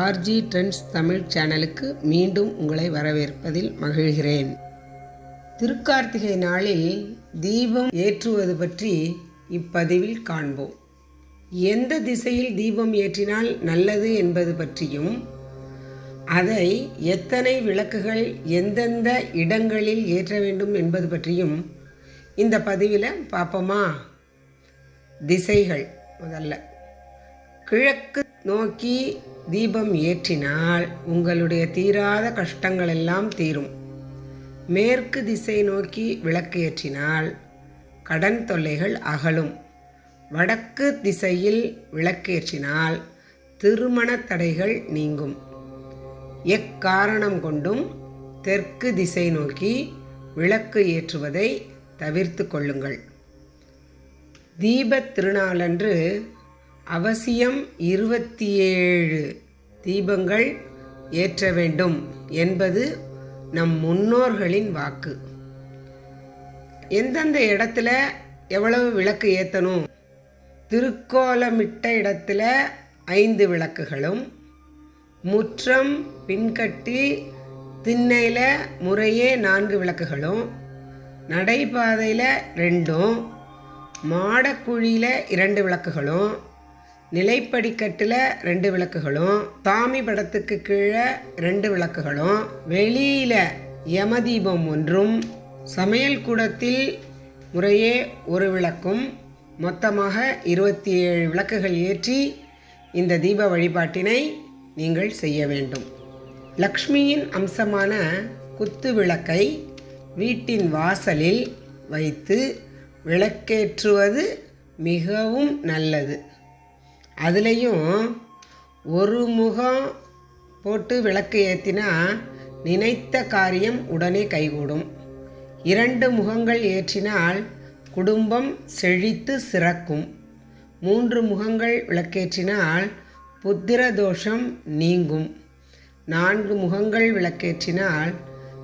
RJ trends Tamil சேனலுக்கு மீண்டும் உங்களை வரவேற்பதில் மகிழ்கிறேன். திருக்கார்த்திகை நாளில் தீபம் ஏற்றுவது பற்றி இப்பதிவில் காண்போம். எந்த திசையில் தீபம் ஏற்றினால் நல்லது என்பது பற்றியும் அதை எத்தனை விளக்குகள் எந்தெந்த இடங்களில் ஏற்ற வேண்டும் என்பது பற்றியும் இந்த பதிவில் பார்ப்போமா? திசைகள் முதல்ல. கிழக்கு நோக்கி தீபம் ஏற்றினால் உங்களுடைய தீராத கஷ்டங்கள் எல்லாம் தீரும். மேற்கு திசை நோக்கி விளக்கு ஏற்றினால் கடன் தொல்லைகள் அகலும். வடக்கு திசையில் விளக்கேற்றினால் திருமண தடைகள் நீங்கும். எக்காரணம் கொண்டும் தெற்கு திசை நோக்கி விளக்கு ஏற்றுவதை தவிர்த்து கொள்ளுங்கள். தீபத் திருநாளன்று அவசியம் இருபத்தி ஏழு தீபங்கள் ஏற்ற வேண்டும் என்பது நம் முன்னோர்களின் வாக்கு. எந்தெந்த இடத்துல எவ்வளவு விளக்கு ஏற்றணும் திருக்கோலமிட்ட இடத்துல ஐந்து விளக்குகளும் முற்றம் பின்கட்டி திண்ணையில் முறையே நான்கு விளக்குகளும் நடைபாதையில் ரெண்டும் மாடக்குழியில் இரண்டு விளக்குகளும் நிலைப்படிக்கட்டில் ரெண்டு விளக்குகளும் சாமி படத்துக்கு கீழே ரெண்டு விளக்குகளும் வெளியில் யமதீபம் ஒன்றும் சமையல் கூடத்தில் முறையே ஒரு விளக்கும் மொத்தமாக இருபத்தி ஏழு விளக்குகள் ஏற்றி இந்த தீப வழிபாட்டினை நீங்கள் செய்ய வேண்டும். லக்ஷ்மியின் அம்சமான குத்து விளக்கை வீட்டின் வாசலில் வைத்து விளக்கேற்றுவது மிகவும் நல்லது. அதுலேயும் ஒரு முகம் போட்டு விளக்கு ஏற்றினா நினைத்த காரியம் உடனே கைகூடும். இரண்டு முகங்கள் ஏற்றினால் குடும்பம் செழித்து சிறக்கும். மூன்று முகங்கள் விளக்கேற்றினால் புத்திர தோஷம் நீங்கும். நான்கு முகங்கள் விளக்கேற்றினால்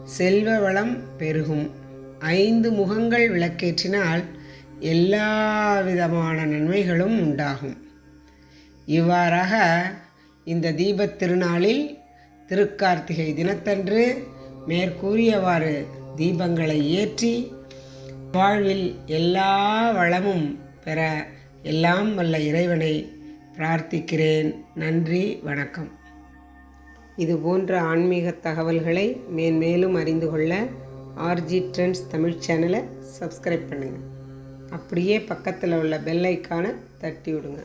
செல்வ வளம் பெருகும். ஐந்து முகங்கள் விளக்கேற்றினால் எல்லா விதமான நன்மைகளும் உண்டாகும். இவ்வாறாக இந்த தீபத் திருநாளில் திருக்கார்த்திகை தினத்தன்று மேற்கூறியவாறு தீபங்களை ஏற்றி வாழ்வில் எல்லா வளமும் பெற எல்லாம் வல்ல இறைவனை பிரார்த்திக்கிறேன். நன்றி வணக்கம். இது போன்ற ஆன்மீக தகவல்களை மேன்மேலும் அறிந்து கொள்ள ஆர்ஜி ட்ரெண்ட்ஸ் தமிழ் சேனலை சப்ஸ்கிரைப் பண்ணுங்கள் அப்படியே பக்கத்தில் உள்ள பெல் ஐக்கானை தட்டி விடுங்க.